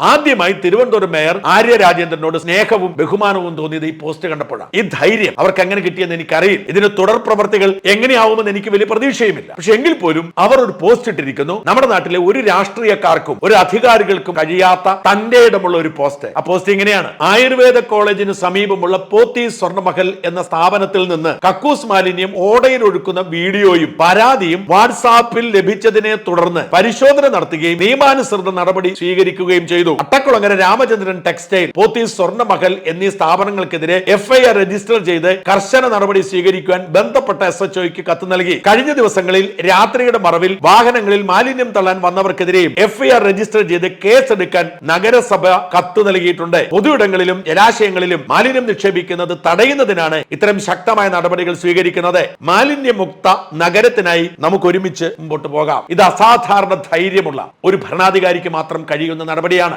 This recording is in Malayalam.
ആദ്യമായി തിരുവനന്തപുരം മേയർ ആര്യ രാജേന്ദ്രനോട് സ്നേഹവും ബഹുമാനവും തോന്നിയത് ഈ പോസ്റ്റ് കണ്ടപ്പോഴാണ്. ഈ ധൈര്യം അവർക്ക് എങ്ങനെ കിട്ടിയെന്ന് എനിക്കറിയില്ല. ഇതിന് തുടർ പ്രവർത്തികൾ എങ്ങനെയാവുമെന്ന് എനിക്ക് വലിയ പ്രതീക്ഷയുമില്ല. പക്ഷെ എങ്കിൽ പോലും അവർ ഒരു പോസ്റ്റ് ഇട്ടിരിക്കുന്നു. നമ്മുടെ നാട്ടിലെ ഒരു രാഷ്ട്രീയക്കാർക്കും ഒരു അധികാരികൾക്കും കഴിയാത്ത തന്റെ ഇടമുള്ള ഒരു പോസ്റ്റ്. ആ പോസ്റ്റ് ഇങ്ങനെയാണ്. ആയുർവേദ കോളേജിന് സമീപമുള്ള പോത്തി സ്വർണമഹൽ എന്ന സ്ഥാപനത്തിൽ നിന്ന് കക്കൂസ് മാലിന്യം ഓടയിൽ ഒഴുക്കുന്ന വീഡിയോയും പരാതിയും വാട്സാപ്പിൽ ലഭിച്ചതിനെ തുടർന്ന് പരിശോധന നടത്തുകയും നിയമാനുസൃത നടപടി സ്വീകരിക്കുകയും ചെയ്തു. അട്ടക്കുളങ്ങര രാമചന്ദ്രൻ ടെക്സ്റ്റൈൽ പോത്തീസ് സ്വർണമഹൽ എന്നീ സ്ഥാപനങ്ങൾക്കെതിരെ എഫ്ഐആർ രജിസ്റ്റർ ചെയ്ത് കർശന നടപടി സ്വീകരിക്കുവാൻ ബന്ധപ്പെട്ട എസ് എച്ച് ഒക്ക് കത്ത് നൽകി. കഴിഞ്ഞ ദിവസങ്ങളിൽ രാത്രിയുടെ മറവിൽ വാഹനങ്ങളിൽ മാലിന്യം തള്ളാൻ വന്നവർക്കെതിരെയും എഫ്ഐആർ രജിസ്റ്റർ ചെയ്ത് കേസെടുക്കാൻ നഗരസഭ കത്ത് നൽകിയിട്ടുണ്ട്. പൊതുയിടങ്ങളിലും ജലാശയങ്ങളിലും മാലിന്യം നിക്ഷേപിക്കുന്നത് തടയുന്നതിനാണ് ഇത്തരം ശക്തമായ നടപടികൾ സ്വീകരിക്കുന്നത്. മാലിന്യമുക്ത നഗരത്തിനായി നമുക്ക് ഒരുമിച്ച് മുമ്പോട്ട് പോകാം. ഇത് അസാധാരണ ധൈര്യമുള്ള ഒരു ഭരണാധികാരിക്ക് മാത്രം കഴിയുന്ന നടപടിയാണ്.